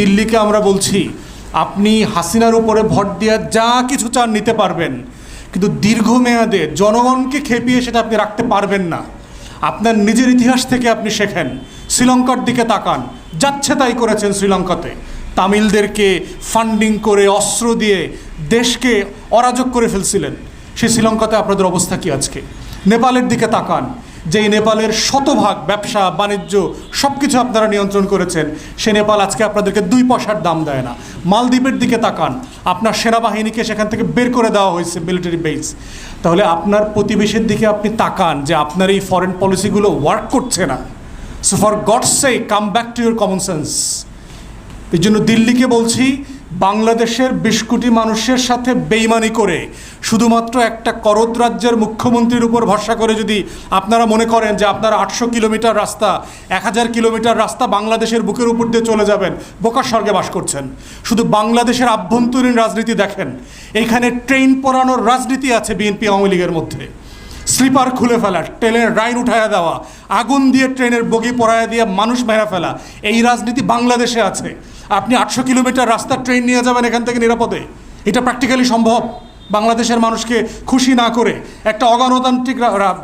দিল্লিকে আমরা বলছি, আপনি হাসিনার উপরে ভোট দিয়ে যা কিছু চান নিতে পারবেন, কিন্তু দীর্ঘমেয়াদে জনগণকে খেপিয়ে সেটা আপনি রাখতে পারবেন না। আপনার নিজের ইতিহাস থেকে আপনি শেখেন, শ্রীলঙ্কার দিকে তাকান, যাচ্ছে তাই করেছেন শ্রীলঙ্কাতে। তামিলদেরকে ফান্ডিং করে, অস্ত্র দিয়ে দেশকে অরাজক করে ফেলছিলেন। সেই শ্রীলঙ্কাতে আপনাদের অবস্থা কি আজকে? নেপালের দিকে তাকান যেই নেপালের শতভাগ ব্যবসা, বাণিজ্য সব কিছু আপনারা নিয়ন্ত্রণ করেছেন, সে নেপাল আজকে আপনাদেরকে দুই পয়সার দাম দেয় না। মালদ্বীপের দিকে তাকান, আপনার সেনাবাহিনীকে সেখান থেকে বের করে দেওয়া হয়েছে মিলিটারি বেস তাহলে আপনার প্রতিবেশীর দিকে আপনি তাকান যে আপনার এই ফরেন পলিসিগুলো ওয়ার্ক করছে না। So for God's sake come back to your common sense এই জন্য দিল্লিকে বলছি বাংলাদেশের বিশ কোটি মানুষের সাথে বেইমানি করে শুধুমাত্র একটা করদ রাজ্যের মুখ্যমন্ত্রীর উপর ভরসা করে যদি আপনারা মনে করেন যে আপনারা আটশো কিলোমিটার রাস্তা, এক হাজার কিলোমিটার রাস্তা বাংলাদেশের বুকের উপর দিয়ে চলে যাবেন বোকার স্বর্গে বাস করছেন। শুধু বাংলাদেশের আভ্যন্তরীণ রাজনীতি দেখেন এইখানে ট্রেন পরানোর রাজনীতি আছে বিএনপি আওয়ামী লীগের মধ্যে। স্লিপার খুলে ফেলা, ট্রেনের রাইন উঠায়া দেওয়া, আগুন দিয়ে ট্রেনের বগি পড়ায়া দিয়ে মানুষ মেরা ফেলা, এই রাজনীতি বাংলাদেশে আছে। আপনি আটশো কিলোমিটার রাস্তার ট্রেন নিয়ে যাবেন এখান থেকে নিরাপদে। এটা প্র্যাকটিক্যালি সম্ভব। বাংলাদেশের মানুষকে খুশি না করে একটা অগণতান্ত্রিক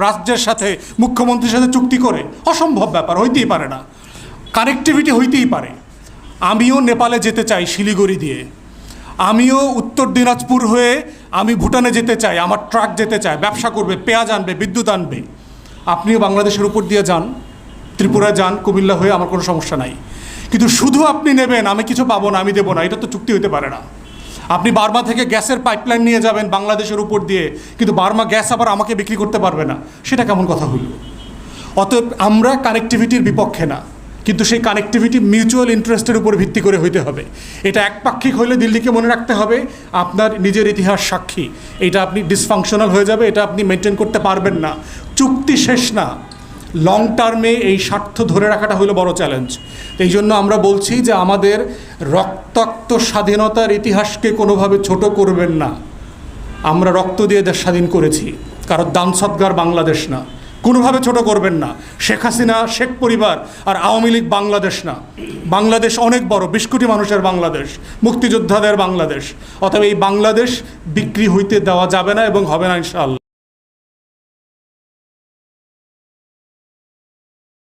রাজ্যের সাথে, মুখ্যমন্ত্রীর সাথে চুক্তি করে, অসম্ভব ব্যাপার, হইতেই পারে না। কানেক্টিভিটি হইতেই পারে। আমিও নেপালে যেতে চাই শিলিগুড়ি দিয়ে। আমিও উত্তর দিনাজপুর হয়ে আমি ভুটানে যেতে চাই, আমার ট্রাক যেতে চায়, ব্যবসা করবে, পেঁয়াজ আনবে, বিদ্যুৎ আনবে। আপনিও বাংলাদেশের উপর দিয়ে যান ত্রিপুরা যান, কুমিল্লা হয়ে আমার কোনো সমস্যা নাই। কিন্তু শুধু আপনি নেবেন, আমি কিছু পাবো না, আমি দেবো না, এটা তো চুক্তি হতে পারে না। আপনি বার্মা থেকে গ্যাসের পাইপলাইন নিয়ে যাবেন বাংলাদেশের উপর দিয়ে, কিন্তু বার্মা গ্যাস আবার আমাকে বিক্রি করতে পারবে না, সেটা কেমন কথা হইল? অতএব আমরা কানেক্টিভিটির বিপক্ষে না। কিন্তু সেই কানেক্টিভিটি মিউচুয়াল ইন্টারেস্টের উপর ভিত্তি করে হইতে হবে। এটা একপাক্ষিক হইলে দিল্লিকে মনে রাখতে হবে, আপনার নিজের ইতিহাস সাক্ষী। এটা আপনি ডিসফাংশনাল হয়ে যাবে, এটা আপনি মেনটেন করতে পারবেন না। চুক্তি শেষ না। লং টার্মে এই স্বার্থ ধরে রাখাটা হলো বড় চ্যালেঞ্জ এই জন্য আমরা বলছি যে আমাদের রক্তাক্ত স্বাধীনতার ইতিহাসকে কোনোভাবে ছোট করবেন না। আমরা রক্ত দিয়ে দেশ স্বাধীন করেছি। কারও দান সৎগার বাংলাদেশ না। কোনোভাবে ছোট করবেন না। শেখ হাসিনা, শেখ পরিবার আর আওয়ামী লীগ বাংলাদেশ না। বাংলাদেশ অনেক বড়, বিশ কোটি মানুষের বাংলাদেশ, মুক্তিযোদ্ধাদের বাংলাদেশ। অতএব এই বাংলাদেশ বিক্রি হইতে দেওয়া যাবে না এবং হবে না ইনশাআল্লাহ।